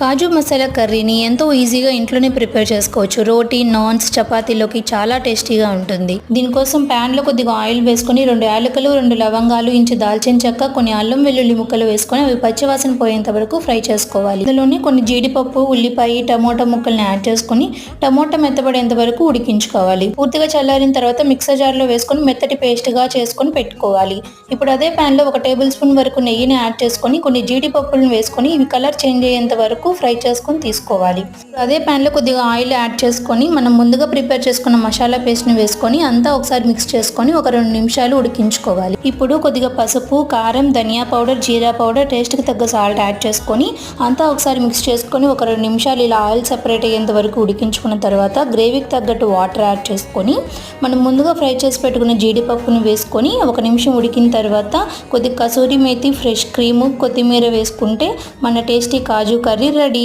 కాజు మసాలా కర్రీని ఎంతో ఈజీగా ఇంట్లోనే ప్రిపేర్ చేసుకోవచ్చు. రోటీ నాన్స్ చపాతీలోకి చాలా టేస్టీగా ఉంటుంది. దీనికోసం ప్యాన్లో లో కొద్దిగా ఆయిల్ వేసుకొని రెండు యాలకులు రెండు లవంగాలు ఇంచు దాల్చిన చెక్క కొన్ని అల్లం వెల్లుల్లి ముక్కలు వేసుకొని అవి పచ్చివాసన పోయేంత వరకు ఫ్రై చేసుకోవాలి. ఇందులోనే కొన్ని జీడిపప్పు ఉల్లిపాయ టమోటా ముక్కల్ని యాడ్ చేసుకొని టమోటా మెత్తబడేంత వరకు ఉడికించుకోవాలి. పూర్తిగా చల్లారిన తర్వాత మిక్సర్ జార్లో వేసుకొని మెత్తటి పేస్ట్గా చేసుకొని పెట్టుకోవాలి. ఇప్పుడు అదే ప్యాన్లో ఒక టేబుల్ స్పూన్ వరకు నెయ్యిని యాడ్ చేసుకొని కొన్ని జీడిపప్పులను వేసుకొని ఇవి కలర్ చేంజ్ అయ్యేంత వరకు ఫ్రై చేసుకొని తీసుకోవాలి. అదే ప్యాన్లో కొద్దిగా ఆయిల్ యాడ్ చేసుకొని మనం ముందుగా ప్రిపేర్ చేసుకున్న మసాలా పేస్ట్ని వేసుకొని అంతా ఒకసారి మిక్స్ చేసుకొని ఒక రెండు నిమిషాలు ఉడికించుకోవాలి. ఇప్పుడు కొద్దిగా పసుపు కారం ధనియా పౌడర్ జీరా పౌడర్ టేస్ట్కి తగ్గ సాల్ట్ యాడ్ చేసుకొని అంతా ఒకసారి మిక్స్ చేసుకొని ఒక రెండు నిమిషాలు ఇలా ఆయిల్ సెపరేట్ అయ్యేంత వరకు ఉడికించుకున్న తర్వాత గ్రేవీకి తగ్గట్టు వాటర్ యాడ్ చేసుకొని మనం ముందుగా ఫ్రై చేసి పెట్టుకున్న జీడిపప్పును వేసుకొని ఒక నిమిషం ఉడికిన తర్వాత కొద్దిగా కసూరి మేతి ఫ్రెష్ క్రీము కొత్తిమీర వేసుకుంటే మన టేస్టీ కాజు కర్రీ రెడీ